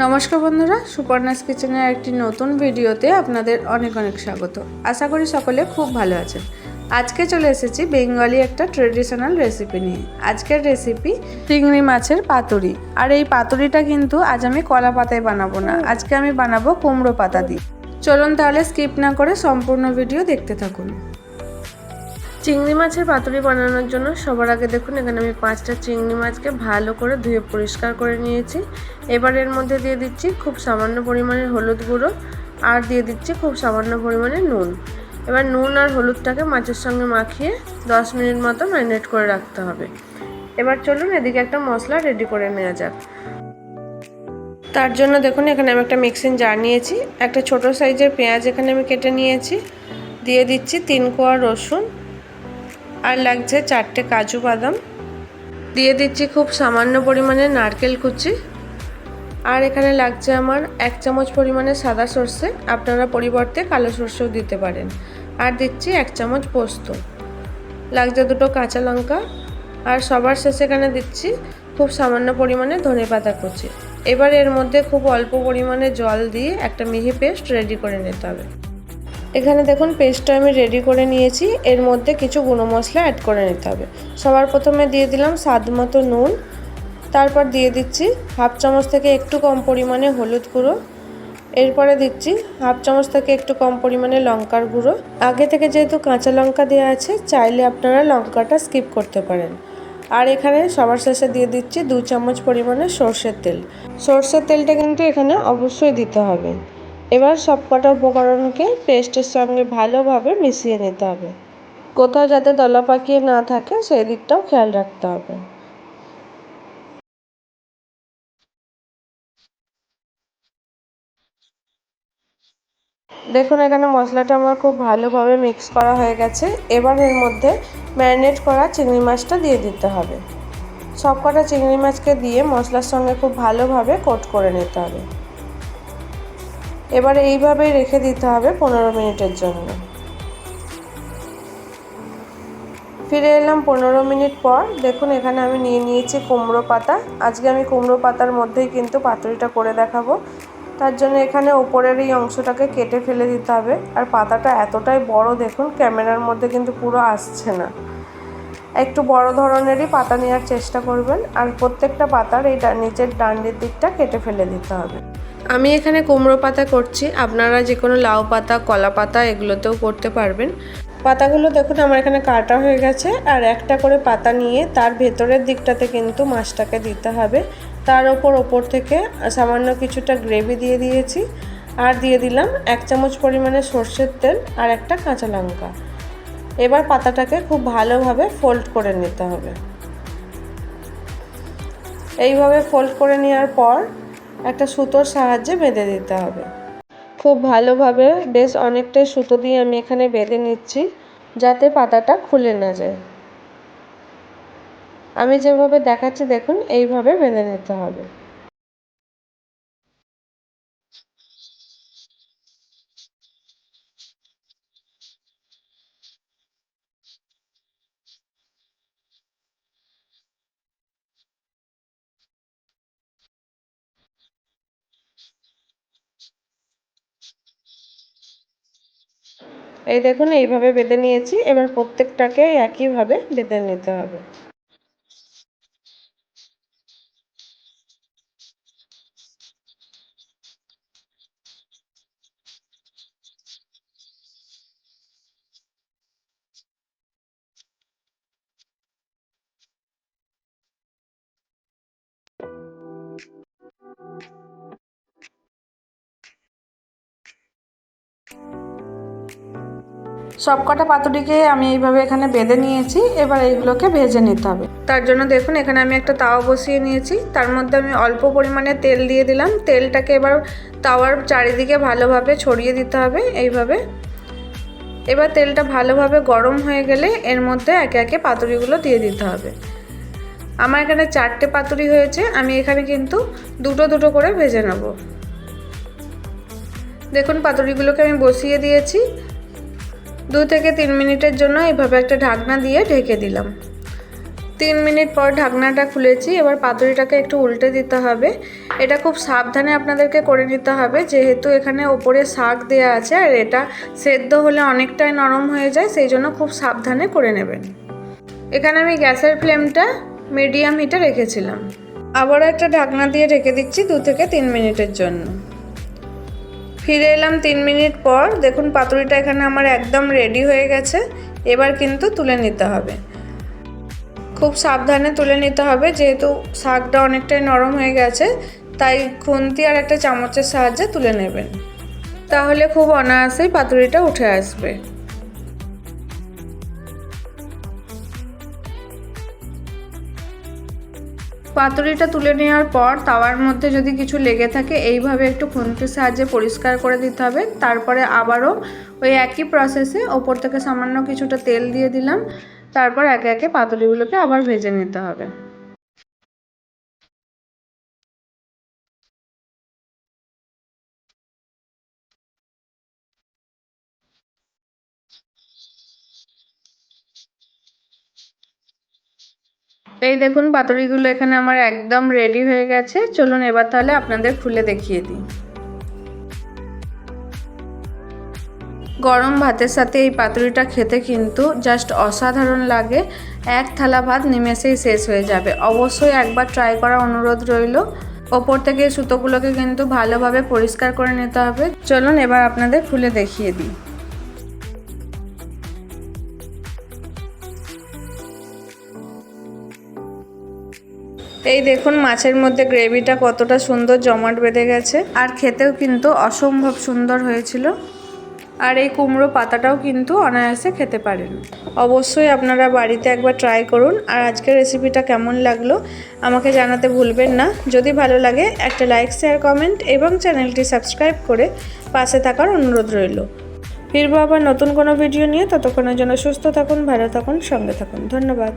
নমস্কার বন্ধুরা, সুপর্ণাস কিচেনের একটি নতুন ভিডিওতে আপনাদের অনেক অনেক স্বাগত। আশা করি সকলে খুব ভালো আছেন। আজকে চলে এসেছি বেঙ্গলি একটা ট্রেডিশনাল রেসিপি নিয়ে। আজকের রেসিপি চিংড়ি মাছের পাতুরি। আর এই পাতুরিটা কিন্তু আজ আমি কলা পাতায় বানাবো না, আজকে আমি বানাবো কুমড়ো পাতা দিয়ে। চলুন তাহলে স্কিপ না করে সম্পূর্ণ ভিডিও দেখতে থাকুন। চিংড়ি মাছের পাতুরি বানানোর জন্য সবার আগে দেখুন, এখানে আমি পাঁচটা চিংড়ি মাছকে ভালো করে ধুয়ে পরিষ্কার করে নিয়েছি। এবার এর মধ্যে দিয়ে দিচ্ছি খুব সামান্য পরিমাণের হলুদ গুঁড়ো আর দিয়ে দিচ্ছি খুব সামান্য পরিমাণে নুন। এবার নুন আর হলুদটাকে মাছের সঙ্গে মাখিয়ে দশ মিনিট মতো ম্যারিনেট করে রাখতে হবে। এবার চলুন এদিকে একটা মশলা রেডি করে নেওয়া যাক। তার জন্য দেখুন, এখানে আমি একটা মিক্সিং জার নিয়েছি, একটা ছোট সাইজের পেঁয়াজ এখানে আমি কেটে নিয়েছি। দিয়ে দিচ্ছি তিন কোয়া রসুন আর লাগছে চারটে কাজু বাদাম। দিয়ে দিচ্ছি খুব সামান্য পরিমাণে নারকেল কুচি। আর এখানে লাগছে আমার এক চামচ পরিমাণে সাদা সর্ষে। আপনারা পরিবর্তে কালো সর্ষেও দিতে পারেন। আর দিচ্ছি এক চামচ পোস্ত। লাগছে দুটো কাঁচা লঙ্কা। আর সবার শেষে এখানে দিচ্ছি খুব সামান্য পরিমাণে ধনে পাতা কুচি। এবার এর মধ্যে খুব অল্প পরিমাণে জল দিয়ে একটা মিহি পেস্ট রেডি করে নিতে হবে। এখানে দেখুন পেস্টটা আমি রেডি করে নিয়েছি। এর মধ্যে কিছু গুঁড়ো মশলা অ্যাড করে নিতে হবে। সবার প্রথমে দিয়ে দিলাম স্বাদ মতো নুন। তারপর দিয়ে দিচ্ছি হাফ চামচ থেকে একটু কম পরিমাণে হলুদ গুঁড়ো। এরপরে দিচ্ছি হাফ চামচ থেকে একটু কম পরিমাণে লঙ্কার গুঁড়ো। আগে থেকে যেহেতু কাঁচা লঙ্কা দেওয়া আছে, চাইলে আপনারা লঙ্কাটা স্কিপ করতে পারেন। আর এখানে সবার শেষে দিয়ে দিচ্ছি দু চামচ পরিমাণে সর্ষের তেল। সর্ষের তেলটা কিন্তু এখানে অবশ্যই দিতে হবে। এবার সবকটা উপকরণকে পেস্টের সঙ্গে ভালোভাবে মিশিয়ে নিতে হবে। কোথাও যাতে দলা পাকিয়ে না থাকে, সেই দিকটাও খেয়াল রাখতে হবে। দেখুন, এখানে মশলাটা আমার খুব ভালোভাবে মিক্স করা হয়ে গেছে। এবার এর মধ্যে ম্যারিনেট করা চিংড়ি মাছটা দিয়ে দিতে হবে। সব কটা চিংড়ি মাছকে দিয়ে মশলার সঙ্গে খুব ভালোভাবে কোট করে নিতে হবে। এবার এইভাবেই রেখে দিতে হবে পনেরো মিনিটের জন্য। ফিরে এলাম পনেরো মিনিট পর। দেখুন, এখানে আমি নিয়ে নিয়েছি কুমড়ো পাতা। আজকে আমি কুমড়ো পাতার মধ্যেই কিন্তু পাতুরিটা করে দেখাবো। তার জন্য এখানে ওপরের এই অংশটাকে কেটে ফেলে দিতে হবে। আর পাতাটা এতটাই বড়, দেখুন, ক্যামেরার মধ্যে কিন্তু পুরো আসছে না। একটু বড় ধরনেরই পাতা নেওয়ার চেষ্টা করবেন আর প্রত্যেকটা পাতার এই নিচের ডান্ডির দিকটা কেটে ফেলে দিতে হবে। আমি এখানে কুমড়ো পাতা করছি। আপনারা যে কোনো লাউ পাতা, কলা পাতা এগুলোতেও করতে পারবেন। পাতাগুলো দেখুন, আমার এখানে কাটা হয়ে গেছে আর একটা করে পাতা নিয়ে তার ভেতরের দিকটাতে কিন্তু মাছটাকে দিতে হবে। তার ওপর ওপর থেকে সামান্য কিছুটা গ্রেভি দিয়ে দিয়েছি। আর দিয়ে দিলাম এক চামচ পরিমাণে সর্ষের তেল আর একটা কাঁচা লঙ্কা। এবার পাতাটাকে খুব ভালোভাবে ফোল্ড করে নিতে হবে। এইভাবে ফোল্ড করে নেওয়ার পর একটা সুতোর সাহায্যে বেঁধে দিতে হবে। খুব ভালোভাবে বেশ অনেকটাই সুতো দিয়ে আমি এখানে বেঁধে নিচ্ছি, যাতে পাতাটা খুলে না যায়। আমি যেভাবে দেখাচ্ছি, দেখুন, এইভাবে বেঁধে নিতে হবে। এই দেখুন এইভাবে বেঁধে নিয়েছি। এবার প্রত্যেকটাকে একইভাবে বেঁধে নিতে হবে। সবকটা পাতুরিকে আমি এইভাবে এখানে বেঁধে নিয়েছি, এবার এইগুলোকে ভেজে নিতে হবে। তার জন্য দেখুন, এখানে আমি একটা তাওয়া বসিয়ে নিয়েছি। তার মধ্যে আমি অল্প পরিমাণে তেল দিয়ে দিলাম। তেলটাকে এবার তাওয়ার চারিদিকে ভালোভাবে ছড়িয়ে দিতে হবে এইভাবে। এবার তেলটা ভালোভাবে গরম হয়ে গেলে এর মধ্যে একে একে পাতুরিগুলো দিয়ে দিতে হবে। আমার এখানে চারটে পাতুরি হয়েছে, আমি এখানে কিন্তু দুটো দুটো করে ভেজে নেব। দেখুন, পাতুরিগুলোকে আমি বসিয়ে দিয়েছি। দু থেকে তিন মিনিটের জন্য এইভাবে একটা ঢাকনা দিয়ে ঢেকে দিলাম। তিন মিনিট পর ঢাকনাটা খুলেছি, এবার পাতুরিটাকে একটু উল্টে দিতে হবে। এটা খুব সাবধানে আপনাদেরকে করে নিতে হবে, যেহেতু এখানে ওপরে শাক দেওয়া আছে আর এটা সেদ্ধ হলে অনেকটাই নরম হয়ে যায়, সেই জন্য খুব সাবধানে করে নেবেন। এখানে আমি গ্যাসের ফ্লেমটা মিডিয়াম হিটে রেখেছিলাম। আবারও একটা ঢাকনা দিয়ে ঢেকে দিচ্ছি দু থেকে তিন মিনিটের জন্য। ফিরে এলাম তিন মিনিট পর। দেখুন, পাতুরিটা এখানে আমার একদম রেডি হয়ে গেছে। এবার কিন্তু তুলে নিতে হবে। খুব সাবধানে তুলে নিতে হবে, যেহেতু শাকটা অনেকটাই নরম হয়ে গেছে, তাই খুন্তি আর একটা চামচের সাহায্যে তুলে নেবেন। তাহলে খুব অনায়াসেই পাতুরিটা উঠে আসবে। পাতুরিটা তুলে নেওয়ার পর তাওয়ার মধ্যে যদি কিছু লেগে থাকে, এইভাবে একটু খুন্তির সাহায্যে পরিষ্কার করে দিতে হবে। তারপরে আবারও ওই একই প্রসেসে ওপর থেকে সামান্য কিছুটা তেল দিয়ে দিলাম। তারপর একে একে পাতুরিগুলোকে আবার ভেজে নিতে হবে। এই দেখুন পাতুরিগুলো এখানে আমার একদম রেডি হয়ে গেছে। চলুন এবার তাহলে আপনাদের খুলে দেখিয়ে দিই। গরম ভাতের সাথে এই পাতুরিটা খেতে কিন্তু জাস্ট অসাধারণ লাগে। এক থালা ভাত নিমেষেই শেষ হয়ে যাবে। অবশ্যই একবার ট্রাই করার অনুরোধ রইল। ওপর থেকে সুতোগুলোকে কিন্তু ভালোভাবে পরিষ্কার করে নিতে হবে। চলুন এবার আপনাদের খুলে দেখিয়ে দিই। এই দেখুন মাছের মধ্যে গ্রেভিটা কতটা সুন্দর জমাট বেঁধে গেছে। আর খেতেও কিন্তু অসম্ভব সুন্দর হয়েছিল। আর এই কুমড়ো পাতাটাও কিন্তু অনায়াসে খেতে পারেন। অবশ্যই আপনারা বাড়িতে একবার ট্রাই করুন। আর আজকের রেসিপিটা কেমন লাগল আমাকে জানাতে ভুলবেন না। যদি ভালো লাগে, একটা লাইক শেয়ার কমেন্ট এবং চ্যানেলটি সাবস্ক্রাইব করে পাশে থাকার অনুরোধ রইল। ফিরবো আবার নতুন কোনো ভিডিও নিয়ে। ততক্ষণের জন্য সুস্থ থাকুন, ভালো থাকুন, সঙ্গে থাকুন। ধন্যবাদ।